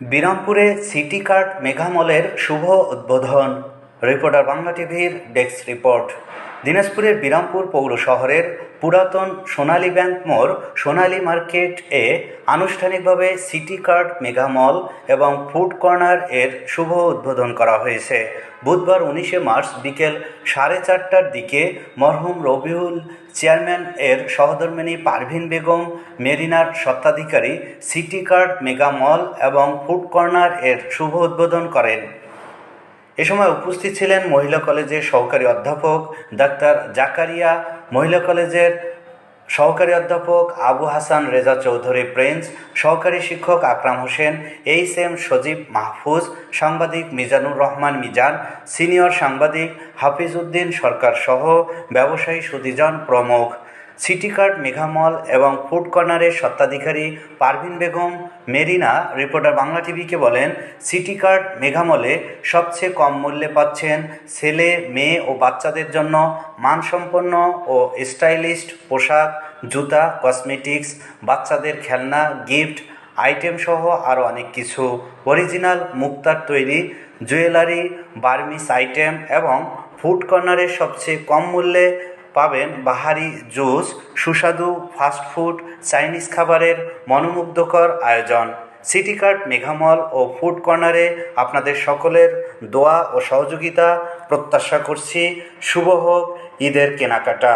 বিরামপুরে city card মেঘামলের শুভ উদ্বোধন। Reporter Bangla টিভির desk report. দিনাজপুরের বিরামপুর পৌর শহরের পুরাতন সোনালী ব্যাংক মোড় সোনালী মার্কেট এ আনুষ্ঠানিকভাবে সিটি কার্ড মেঘামল এবং ফুড কর্নার এর শুভ উদ্বোধন করা হয়েছে। বুধবার উনিশে মার্চ বিকেল সাড়ে চারটার দিকে মরহুম রবিউল চেয়ারম্যান এর সহধর্মিণী পারভিন বেগম, মেরিনার স্বত্বাধিকারী সিটি কার্ড মেগা মল এবং ফুড কর্নার এর শুভ উদ্বোধন করেন। এ সময় উপস্থিত ছিলেন মহিলা কলেজের সহকারী অধ্যাপক ডাক্তার জাকারিয়া, মহিলা কলেজের সহকারী অধ্যাপক আবু হাসান রেজা চৌধুরী প্রিন্স, সহকারী শিক্ষক আকরাম হোসেন, এইচ এম সজীব মাহফুজ, সাংবাদিক মিজানুর রহমান মিজান, সিনিয়র সাংবাদিক হাফিজ উদ্দিন সরকার সহ ব্যবসায়ী সুদীজন প্রমুখ। সিটি কার্ড মেঘামল এবং ফুড কর্নারের স্বত্বাধিকারী পারভিন বেগম মেরিনা, রিপোর্টার বাংলা টিভিকে বলেন, সিটি কার্ড মেঘামলে সবচেয়ে কম মূল্যে পাচ্ছেন ছেলে, মেয়ে ও বাচ্চাদের জন্য মানসম্পন্ন ও স্টাইলিশড পোশাক, জুতা, কসমেটিক্স, বাচ্চাদের খেলনা, গিফট, আইটেম সহ আরও অনেক কিছু। অরিজিনাল মুক্তার তৈরি, জুয়েলারি, বার্মিস আইটেম এবং ফুড কর্নারের সবচেয়ে কম মূল্যে পাবেন বাহারি জুস, সুস্বাদু ফাস্টফুড চাইনিজ খাবারের মনোমুগ্ধকর আয়োজন। সিটি কার্ট মেঘামল ও ফুড কর্নারে আপনাদের সকলের দোয়া ও সহযোগিতা প্রত্যাশা করছি। শুভ হোক ঈদের কেনাকাটা।